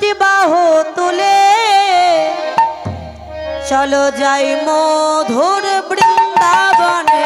দুটি বাহু তুলে। চলো যাই মধুর বৃন্দাবনে।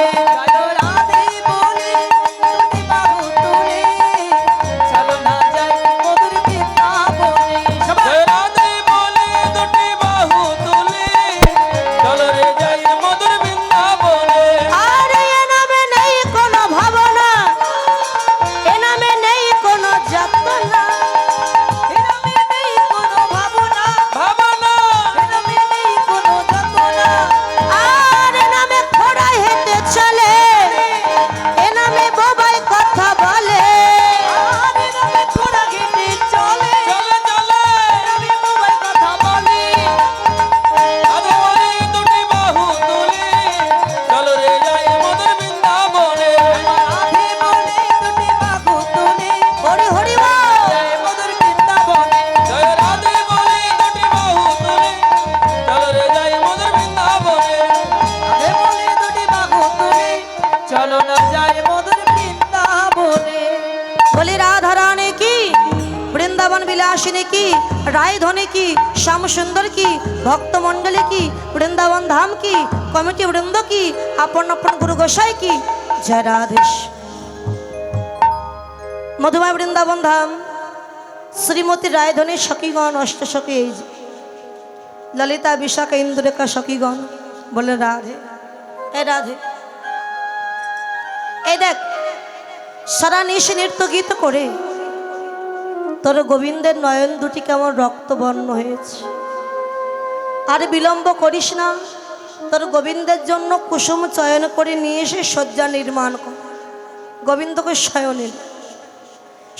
কি? কমিটি বৃন্দ কি? আপন আপন গুরু গোসাই কি? জয় রাধেশ মধুময় বৃন্দাবন ধাম শ্রীমতী রায়ধনী সখীগণ অষ্ট সখী এই ললিতা বিশাখা ইন্দুরেখা সখীগণ বলে রাধে। এ রাধে। এই দেখ সারা নিশে নৃত্য গীত করে, তোর গোবিন্দের নয়ন দুটি কেমন রক্তবর্ণ হয়েছে। আর বিলম্ব করিস না তোর গোবিন্দের জন্য কুসুম চয়ন করে নিয়ে এসে শয্যা নির্মাণ কর। গোবিন্দকে শয়নে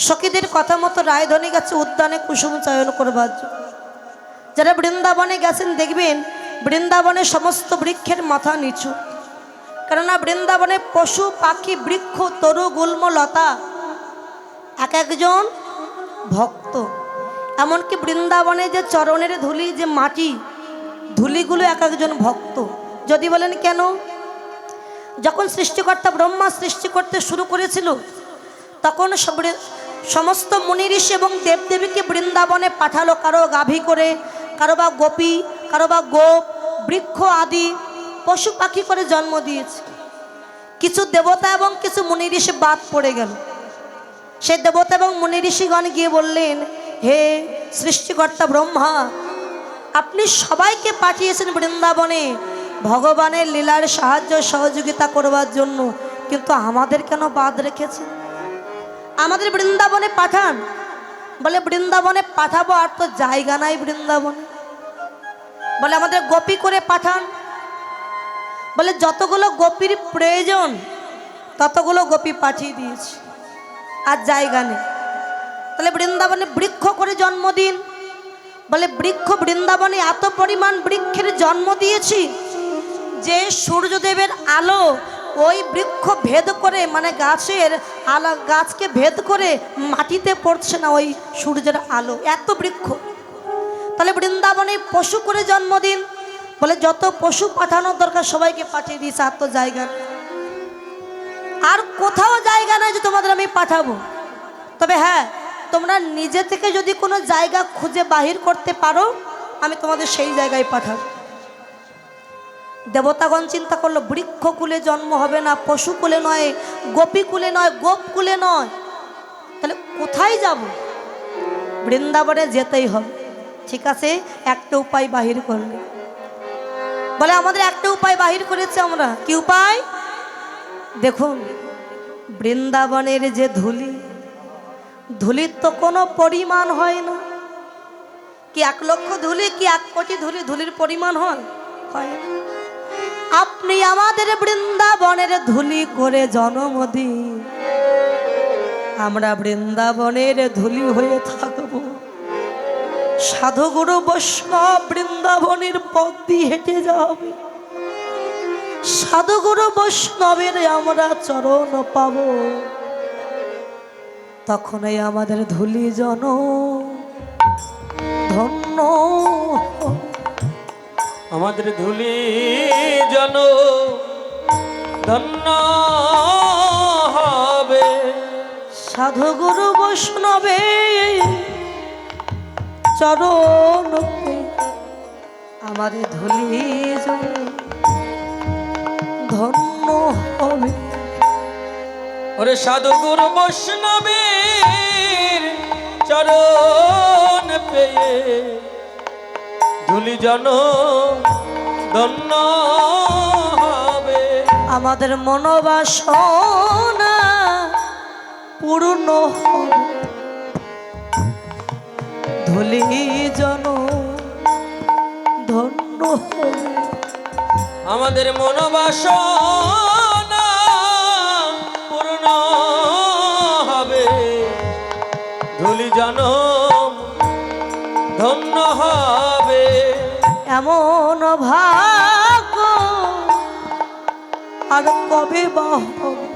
সখীদের কথা মতো রায়ধনী গেছে উদ্যানে কুসুম চয়ন করবার জন্য। যারা বৃন্দাবনে গেছেন, দেখবেন বৃন্দাবনে সমস্ত বৃক্ষের মাথা নিচু। কেননা বৃন্দাবনে পশু, পাখি, বৃক্ষ, তরু, গুল্ম, লতা এক একজন ভক্ত। এমনকি বৃন্দাবনে যে চরণের ধুলি, যে মাটি, ধুলিগুলো এক একজন ভক্ত। যদি বলেন কেন? যখন সৃষ্টিকর্তা ব্রহ্মা সৃষ্টি করতে শুরু করেছিল, তখন সমস্ত মুনি ঋষি এবং দেবদেবীকে বৃন্দাবনে পাঠালো কারও গাভী করে, কারও বা গোপী, কারও বা গোপ, বৃক্ষ আদি, পশু পাখি করে জন্ম দিয়েছে। কিছু দেবতা এবং কিছু মুনি ঋষি বাদ পড়ে গেল। সেই দেবতা এবং মুনি ঋষিগণ গিয়ে বললেন, হে সৃষ্টিকর্তা ব্রহ্মা, আপনি সবাইকে পাঠিয়েছেন বৃন্দাবনে ভগবানের লীলার সাহায্য সহযোগিতা করবার জন্য। কিন্তু আমাদের কেন বাদ রেখেছে? আমাদের বৃন্দাবনে পাঠান। বলে, বৃন্দাবনে পাঠাবো, আর তো জায়গা নাই বৃন্দাবনে। বলে, আমাদের গোপী করে পাঠান। বলে, যতগুলো গোপীর প্রয়োজন, ততগুলো গোপী পাঠিয়ে দিয়েছি, আর জায়গা নেই। তাহলে বৃন্দাবনে বৃক্ষ করে জন্মদিন। বলে, বৃক্ষ বৃন্দাবনে এত পরিমাণ বৃক্ষের জন্ম দিয়েছি যে সূর্যদেবের আলো ওই বৃক্ষ ভেদ করে মানে গাছের আলো, গাছকে ভেদ করে মাটিতে পড়ছে না ওই সূর্যের আলো, এত বৃক্ষ। তাহলে বৃন্দাবনে পশু করে জন্মদিন। বলে যত পশু পাঠানোর দরকার সবাইকে পাঠিয়ে দিয়েছে, আর তো জায়গা আর কোথাও জায়গা নাই যে তোমাদের আমি পাঠাবো। তবে হ্যাঁ তোমরা নিজে থেকে যদি কোনো জায়গা খুঁজে বাহির করতে পারো, আমি তোমাদের সেই জায়গায় পাঠাবো। দেবতাগণ চিন্তা করল, বৃক্ষকুলে জন্ম হবে না, পশুকুলে নয়, গোপীকুলে নয়, গোপকুলে নয়। তাহলে কোথায় যাব? বৃন্দাবনে যেতেই হবে। ঠিক আছে, একটা উপায় বাহির করলে। বলে, আমাদের একটা উপায় বাহির করেছে আমরা। কি উপায়? দেখুন, বৃন্দাবনের যে ধুলি, ধুলির তো কোনো পরিমাণ হয় না। কি এক লক্ষ ধুলি, কি এক কোটি ধুলি, ধুলির পরিমাণ হয়? হয় না। আপনি আমাদের বৃন্দাবনের ধুলি করে জনমদিন আমরা বৃন্দাবনের ধুলি হয়ে থাকব। সাধুগুরু বৈষ্ণব বৃন্দাবনের পথ দিয়ে হেঁটে যাবে। সাধুগুরু বৈষ্ণবের আমরা চরণ পাব। তখনই আমাদের ধুলি জন। ধন্য আমাদের ধুলি জন ধন্য হবে। সাধুগুরু বৈষ্ণবে চরণ আমাদের ধুলি জলে ধন্য হবে। ওরে সাধুগুর বৈষ্ণবীর চরণ পেয়ে ধুলি জন ধন্য হবে। আমাদের মনোবাসনা পূর্ণ ধুলি জন ধন্য হবে। আমাদের মনোবাসনা এমন ভাগ্য। আর কবে বা হবে?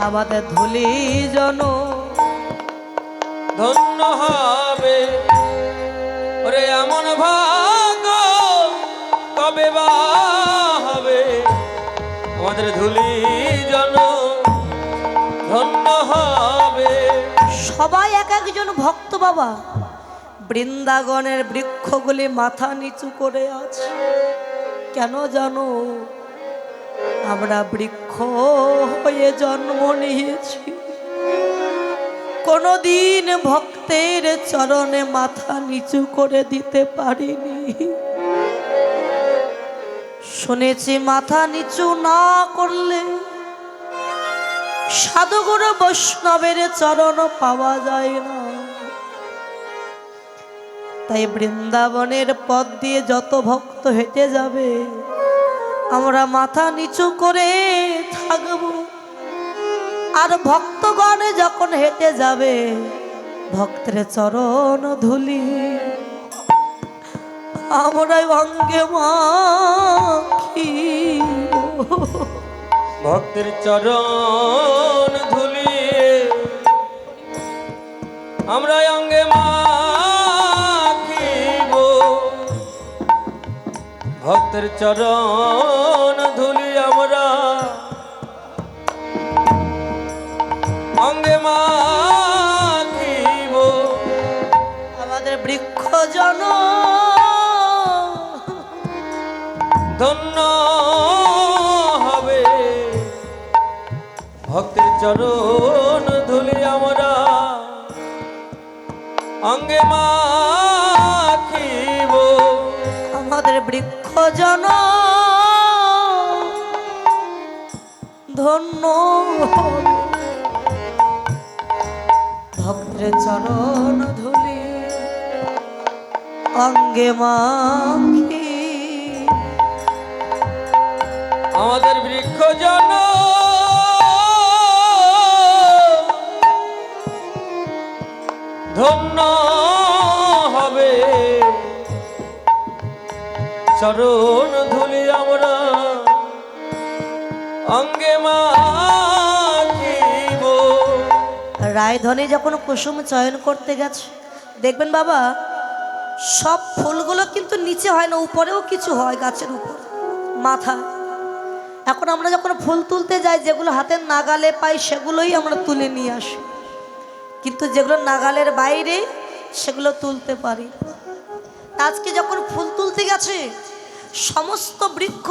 আমাদের ধুলি জন। ধন্য হবে। ওরে এমন ভাগ কবে বা হবে আমাদের ধুলি জন। ধন্য হবে। সবাই এক একজন ভক্ত বাবা। বৃন্দাগণের বৃক্ষগুলি মাথা নিচু করে আছে। কেন জানো? আমরা বৃক্ষ হয়ে জন্ম নিয়েছি। কোনোদিন ভক্তের চরণে মাথা নিচু করে দিতে পারিনি। শুনেছি মাথা নিচু না করলে সাধুগুরু বৈষ্ণবের চরণ পাওয়া যায় না। তাই বৃন্দাবনের পথ দিয়ে যত ভক্ত হেঁটে যাবে, আমরা মাথা নিচু করে থাকব। আর ভক্তগণে যখন হেঁটে যাবে, ভক্তের চরণ ধুলি আমরা অঙ্গে মাখিব ভক্তের চরণ ধুলিয়ে আমরা অঙ্গে মাখিব ভক্তের চরণ ধুলি আমরা। অঙ্গে মাখিব। আমাদের বৃক্ষ জন। ধন্য হবে। ভক্তের চরণ ধুলি আমরা। অঙ্গে মাখিব। আমাদের বৃক্ষ জন ধন্য। ভক্তের চরণ ধুলি অঙ্গে মাখি আমাদের বৃক্ষ জন ধন্য চরণ ধুলি আমরা। অঙ্গে রায়ধনী যখন কুসুম চয়ন করতে গেছে, দেখবেন বাবা, সব ফুলগুলো কিন্তু নিচে হয় না, উপরেও কিছু হয় গাছের উপর, মাথায়। এখন আমরা যখন ফুল তুলতে যাই, যেগুলো হাতের নাগালে পাই, সেগুলোই আমরা তুলে নিয়ে আসি। কিন্তু যেগুলো নাগালের বাইরে, সেগুলো তুলতে পারি। আজকে যখন ফুল তুলতে গেছে সমস্ত বৃক্ষ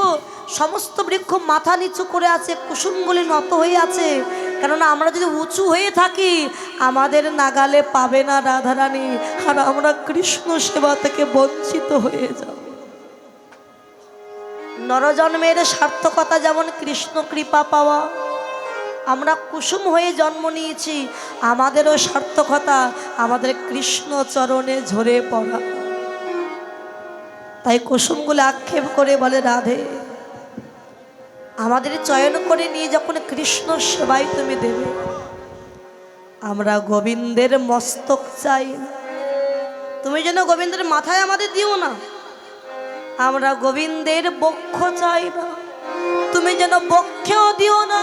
সমস্ত বৃক্ষ মাথা নিচু করে আছে, কুসুমগুলি নত হয়ে আছে। কেননা আমরা যদি উঁচু হয়ে থাকি, আমাদের নাগালে পাবে না রাধারানী, আর আমরা কৃষ্ণ সেবা থেকে বঞ্চিত হয়ে যাব। নরজন্মের সার্থকতা যেমন কৃষ্ণ কৃপা পাওয়া, আমরা কুসুম হয়ে জন্ম নিয়েছি, আমাদেরও সার্থকতা আমাদের কৃষ্ণ চরণে ঝরে পড়া। তাই কুসুমগুলো আক্ষেপ করে বলে, রাধে, আমাদের চয়ন করে নিয়ে যখন কৃষ্ণ সেবাই তুমি দেবে, আমরা গোবিন্দের মস্তক চাই। তুমি যেন গোবিন্দের মাথায় আমাদের দিও না, আমরা গোবিন্দের বক্ষ চাই না। তুমি যেন বক্ষেও দিও না,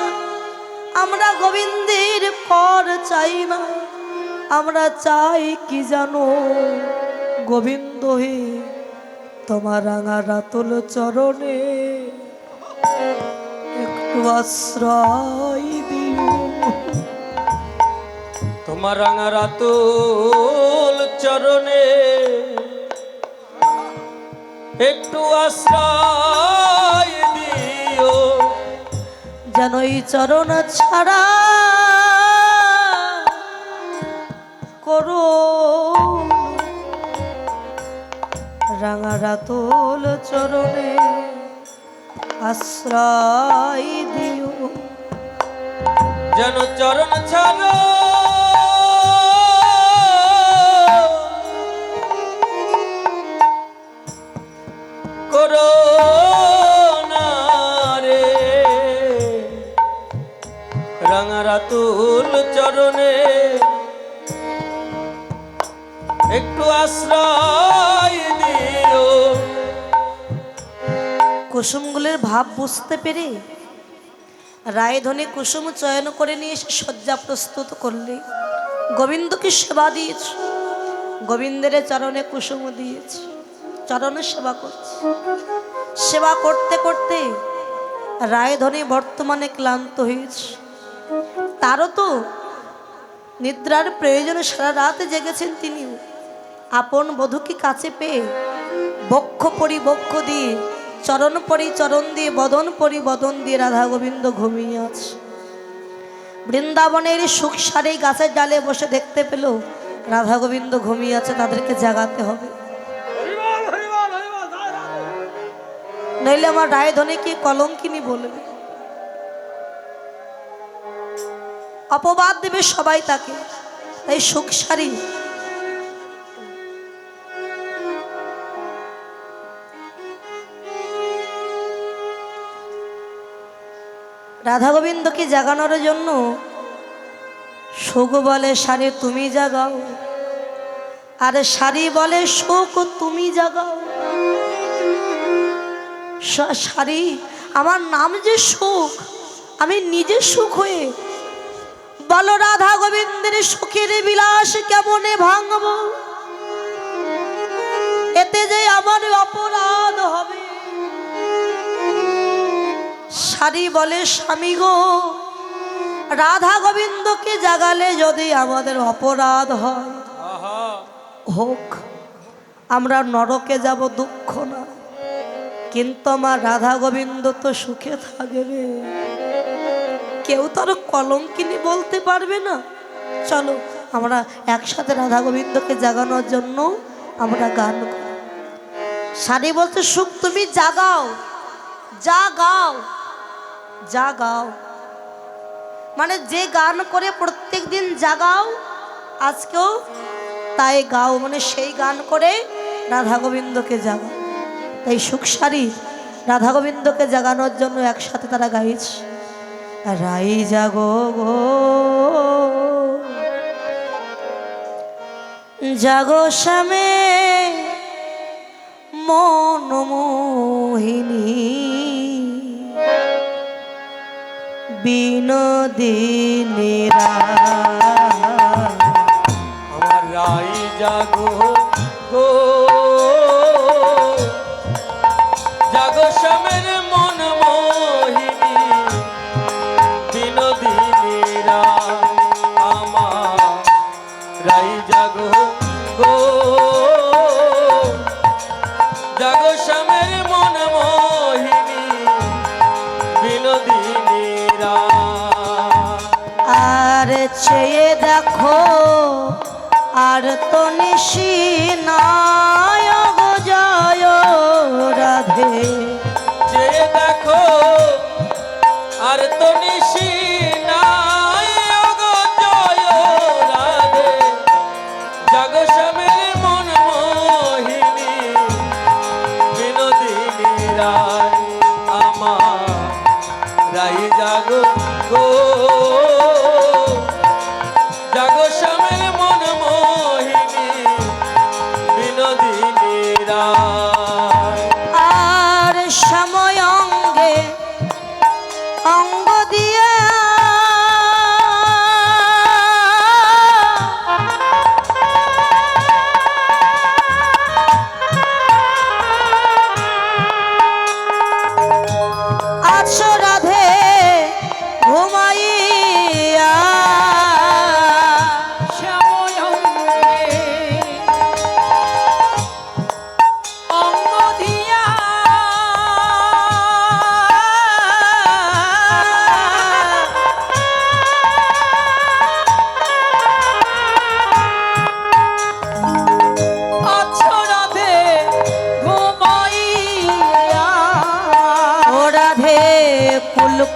আমরা গোবিন্দের কর চাই না। আমরা চাই কি জানো গোবিন্দ হে তোমার রাঙা রাতল চরণে একটু আশ্রয় দিও। তোমার রাঙা রাতল চরণে একটু আশ্রয় দিও। যেন এই চরণ ছাড়া করো রাঙা রাতল চরণে আশ্রয় দিও। যেন চরণ ছাড়ো। করো রে। চরণে একটু আশ্রয় কুসুমগুলির ভাব বুঝতে পেরে রায়ধনী কুসুম চয়ন করে নিয়ে এসে শয্যা প্রস্তুত করলে। গোবিন্দকে সেবা দিয়েছে। গোবিন্দের চরণে কুসুম দিয়েছে। চরণে সেবা করছে। সেবা করতে করতে রায়ধনী বর্তমানে ক্লান্ত হয়েছে। তারও তো নিদ্রার প্রয়োজনে সারা রাতে জেগেছেন তিনিও। আপন বধূকে কাছে পেয়ে বক্ষ পরি বক্ষ দিয়ে চরণ পরি চরণ দিয়ে, বদন পরি বদন দিয়ে, রাধা গোবিন্দ ঘুমিয়ে আছে। বৃন্দাবনের সুখ সারে গাছের ডালে বসে দেখতে পেল, রাধা গোবিন্দ ঘুমিয়ে আছে, তাদেরকে জাগাতে হবে। নইলে আমার রায়ধনে কি কলঙ্কিনী বলবে? অপবাদ দেবে সবাই তাকে, তাই সুখ সারি রাধা গোবিন্দকে জাগানোর জন্য সুখ বলে, সারে তুমি জাগাও। আর, সারি বলে সুখ তুমি জাগাও। সারি, আমার নাম যে সুখ আমি নিজে সুখ হয়ে বলো রাধা গোবিন্দের সুখের বিলাস কেমনে ভাঙব? এতে যে আমার অপরাধ সারি বলে স্বামী গো রাধা গোবিন্দকে জাগালে যদি আমাদের অপরাধ হয় হোক আমরা নরকে যাব দুঃখ না। কিন্তু আমার রাধা গোবিন্দ তো সুখে থাকবে কেউ তো আর কলঙ্কিনি বলতে পারবে না। চলো আমরা একসাথে রাধা গোবিন্দকে জাগানোর জন্য আমরা গান করি। সারি বলতে সুখ তুমি জাগাও যা গাও যা গাও মানে যে গান করে প্রত্যেক দিন জাগাও, আজকেও তাই গাও। মানে সেই গান করে রাধা গোবিন্দকে জাগাও। তাই সুখসারি রাধা গোবিন্দকে জাগানোর জন্য একসাথে তারা গাইছে। রাই জাগো গো। জাগো শ্যামে মন মোহিনী বিনোদিনীরা। আমার রাই জাগো গো। জাগো শ্যামের মন মোহিনী। বিনোদিনীরা আমার রাই জাগো গো। জাগো শ্যামের মন মোহিনী চেয়ে দেখো আর তো নিশি নায় রাধে।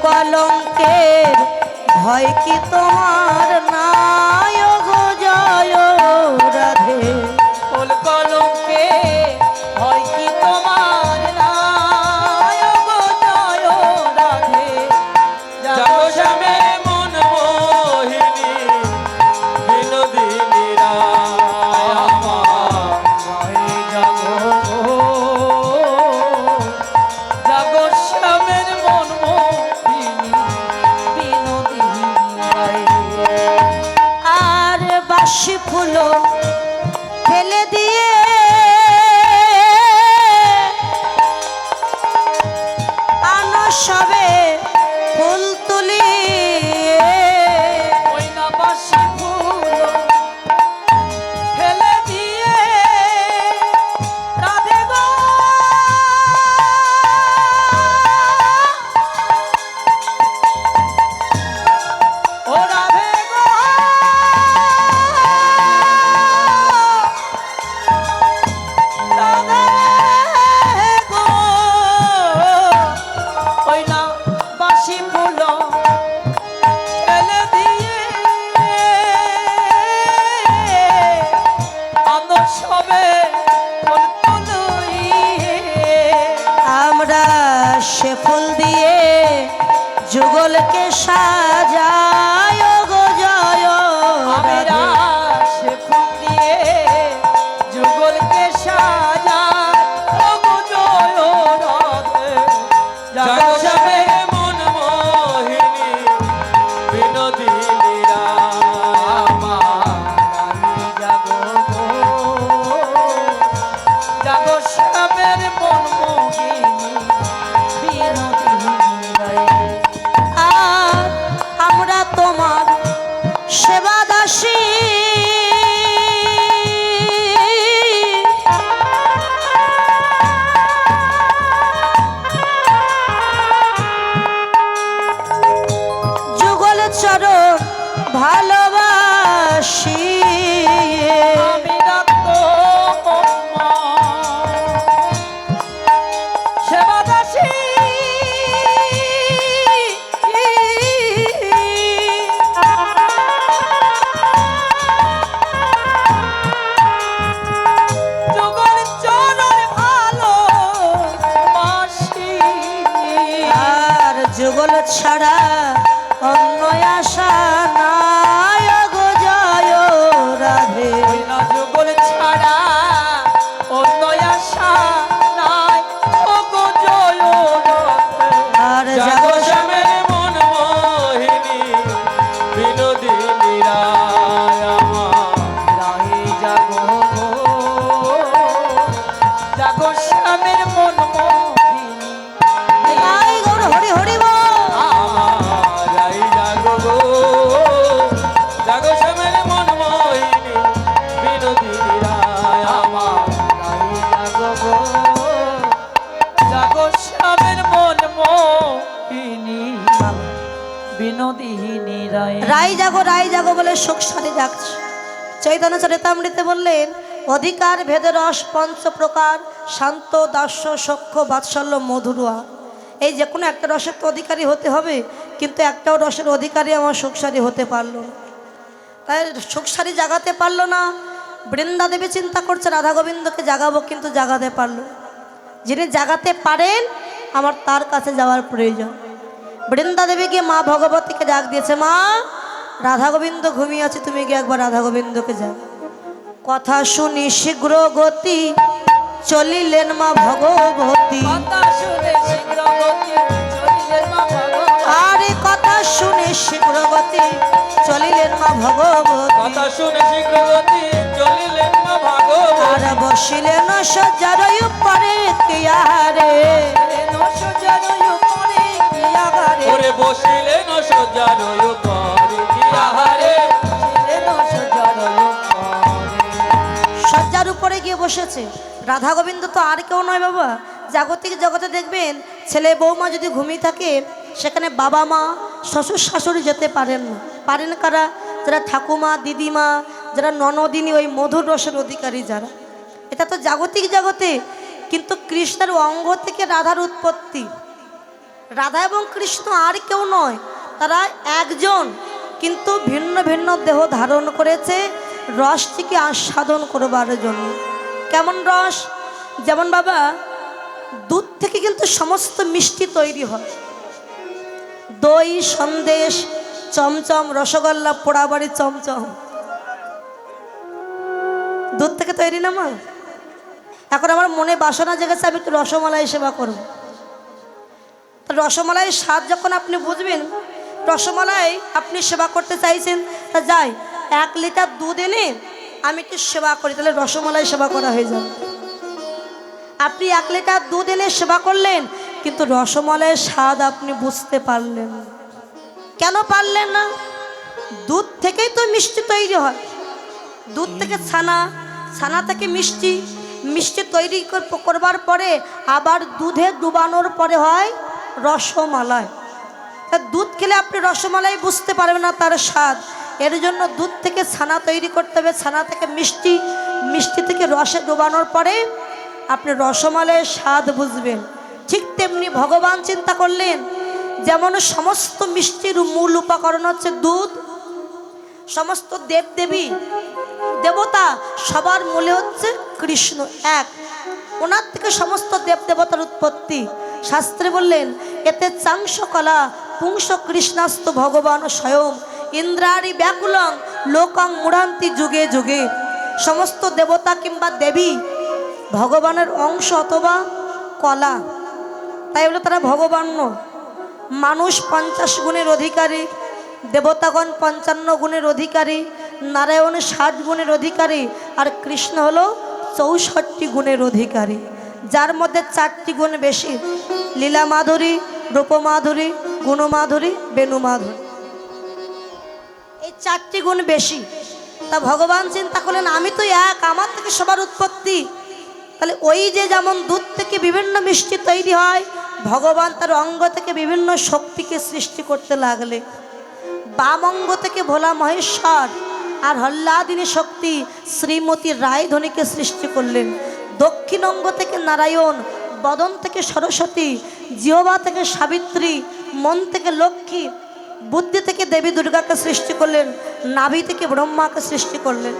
কলঙ্কের ভয় কি তোমার নাই? সবে ফুল দিয়ে যুগলকে সাজায় চরণ ভালোবাসি। চরিতামৃতে বললেন, অধিকার, ভেদ, রস, পঞ্চ প্রকার, শান্ত, দাস্য সক্ষ বাৎসল্য মধুরুয়া এই যে কোনো একটা রসের তো অধিকারী হতে হবে, কিন্তু একটাও রসের অধিকারী আমার শোকসারি হতে পারল তাই শোকসারি জাগাতে পারল না। বৃন্দা দেবী চিন্তা করছে, রাধা গোবিন্দকে জাগাবো, কিন্তু জাগাতে পারল। যিনি জাগাতে পারেন, আমার তার কাছে যাওয়ার প্রয়োজন। বৃন্দা দেবী গিয়ে মা ভগবতীকে ডাক দিয়েছে, মা রাধা গোবিন্দ ঘুমিয়ে আছে তুমি গিয়ে একবার রাধা গোবিন্দকে যাও। কথা শুনি শীঘ্র গতি চলিলেন মা ভগবতী। কথা শুনে শীঘ্র গতি চলিলেন মা ভগবতী। আরে কথা শুনে শীঘ্র গতি চলিলেন মা ভগবতী। কথা আর বসিলেন সজ্জার উপরে কিয়ারে উপরে বসিলেন সজ্জার উপরে বসেছে। রাধা গোবিন্দ তো আর কেউ নয় বাবা। জাগতিক জগতে দেখবেন, ছেলে বৌমা যদি ঘুমিয়ে থাকে, সেখানে বাবা মা, শ্বশুর শাশুড়ি যেতে পারেন না। পারেন কারা? যারা ঠাকুমা, দিদিমা, যারা ননদিনী, ওই মধুর রসের অধিকারী যারা। এটা তো জাগতিক জগতে, কিন্তু কৃষ্ণের অঙ্গ থেকে রাধার উৎপত্তি। রাধা এবং কৃষ্ণ আর কেউ নয়, তারা একজন। কিন্তু ভিন্ন ভিন্ন দেহ ধারণ করেছে, রসটিকে আস্বাদন করবার জন্য। কেমন রস? যেমন বাবা, দুধ থেকে কিন্তু সমস্ত মিষ্টি তৈরি হয়। দই, সন্দেশ, চমচম, রসগোল্লা, পোড়াবাড়ি, চমচম। দুধ থেকে তৈরি না মা? এখন আমার মনে বাসনা জেগেছে, আমি একটু রসমালাই সেবা করব। তা রসমালাইয়ের স্বাদ যখন আপনি বুঝবেন, রসমালাই আপনি সেবা করতে চাইছেন, তা যাই, এক লিটার দুধ এনে আমি একটু সেবা করি, তাহলে রসমালাই সেবা করা হয়ে যাবে। আপনি এক লিটার দুধ এনে সেবা করলেন, কিন্তু রসমালাইয়ের স্বাদ আপনি বুঝতে পারলেন কেন পারলেন না? দুধ থেকেই তো মিষ্টি তৈরি হয়। দুধ থেকে ছানা ছানা থেকে মিষ্টি মিষ্টি তৈরি কর- করবার পরে আবার দুধে ডুবানোর পরে হয় রসমালাই। দুধ খেলে আপনি রসমালাই বুঝতে পারবেন না তার স্বাদ। এর জন্য দুধ থেকে ছানা তৈরি করতে হবে। ছানা থেকে মিষ্টি মিষ্টি থেকে রসে ডোবানোর পরে আপনি রসমালাইয়ের স্বাদ বুঝবেন। ঠিক তেমনি ভগবান চিন্তা করলেন, যেমন সমস্ত মিষ্টির মূল উপকরণ হচ্ছে দুধ, সমস্ত দেবদেবী, দেবতা, সবার মূলে হচ্ছে কৃষ্ণ এক। ওনার থেকে সমস্ত দেব দেবতার উৎপত্তি। শাস্ত্রে বললেন, এতে চাংশ কলা পুংস কৃষ্ণাস্ত ভগবান স্বয়ং ইন্দ্রারি ব্যাকুলং, লোকং মুড়ান্তি যুগে যুগে। সমস্ত দেবতা কিংবা দেবী ভগবানের অংশ অথবা কলা। তাই বলে তারা ভগবান। মানুষ পঞ্চাশ গুণের অধিকারী, দেবতাগণ পঞ্চান্ন গুণের অধিকারী, নারায়ণ ষাট গুণের অধিকারী, আর কৃষ্ণ হলো চৌষট্টি গুণের অধিকারী। যার মধ্যে চারটি গুণ বেশি লীলা মাধুরী রূপমাধুরী, গুণমাধুরী, বেণুমাধুরী। চারটি গুণ বেশি। তা ভগবান চিন্তা করলেন, আমি তো এক, আমার থেকে সবার উৎপত্তি। তাহলে ওই যে যেমন দুধ থেকে বিভিন্ন মিষ্টি তৈরি হয়, ভগবান তার অঙ্গ থেকে বিভিন্ন শক্তিকে সৃষ্টি করতে লাগলে। বাম অঙ্গ থেকে ভোলা মহেশ্বর আর হল্লাদিনী শক্তি শ্রীমতী রায়ধনীকে সৃষ্টি করলেন। দক্ষিণ অঙ্গ থেকে নারায়ণ, বদন থেকে সরস্বতী, জিহবা থেকে সাবিত্রী, মন থেকে লক্ষ্মী বুদ্ধি থেকে দেবী দুর্গাকে সৃষ্টি করলেন, নাভি থেকে ব্রহ্মাকে সৃষ্টি করলেন।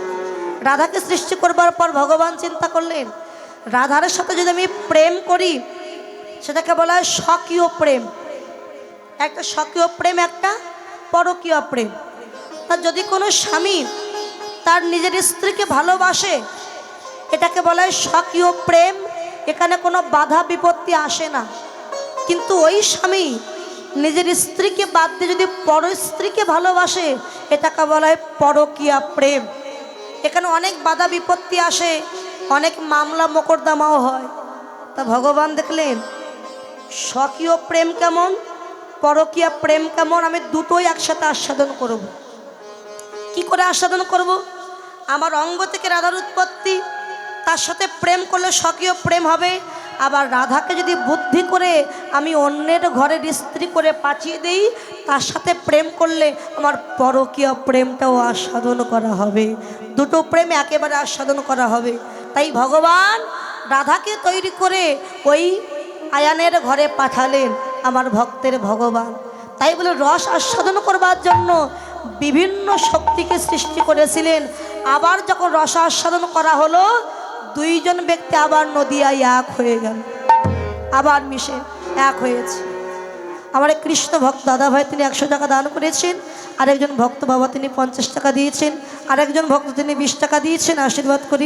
রাধাকে সৃষ্টি করবার পর ভগবান চিন্তা করলেন, রাধার সাথে যদি আমি প্রেম করি, সেটাকে বলা হয় স্বকীয় প্রেম। একটা স্বকীয় প্রেম, একটা পরকীয় প্রেম। তা যদি কোনো স্বামী তার নিজের স্ত্রীকে ভালোবাসে, এটাকে বলা হয় স্বকীয় প্রেম। এখানে কোনো বাধা বিপত্তি আসে না। কিন্তু ওই স্বামী নিজের স্ত্রীকে বাদ দিয়ে যদি পর স্ত্রীকে ভালোবাসে, এটাকে বলা হয় পরকীয়া প্রেম এখানে অনেক বাধা বিপত্তি আসে, অনেক মামলা মোকদ্দমাও হয় তা ভগবান দেখলেন, স্বকীয় প্রেম কেমন, পরকীয়া প্রেম কেমন, আমি দুটোই একসাথে আস্বাদন করব। কি করে আস্বাদন করব। আমার অঙ্গ থেকে রাধার উৎপত্তি, তার সাথে প্রেম করলে স্বকীয় প্রেম হবে আবার রাধাকে যদি বুদ্ধি করে আমি অন্যের ঘরের স্ত্রী করে পাঠিয়ে দেই, তার সাথে প্রেম করলে আমার পরকীয় প্রেমটাও আস্বাদন করা হবে। দুটো প্রেম একেবারে আস্বাদন করা হবে। তাই ভগবান রাধাকে তৈরি করে ওই আয়ানের ঘরে পাঠালেন আমার ভক্তের ভগবান। তাই বলে রস আস্বাদন করবার জন্য বিভিন্ন শক্তিকে সৃষ্টি করেছিলেন। আবার যখন রস আস্বাদন করা হলো দুইজন ব্যক্তি আবার নদিয়ায় এক হয়ে গেল। আবার মিশে এক হয়েছে। আমার কৃষ্ণ ভক্ত দাদা ভাই তিনি একশো টাকা দান করেছেন। আরেকজন ভক্ত বাবা, তিনি পঞ্চাশ টাকা দিয়েছেন। আরেকজন ভক্ত, তিনি বিশ টাকা দিয়েছেন। আশীর্বাদ করি।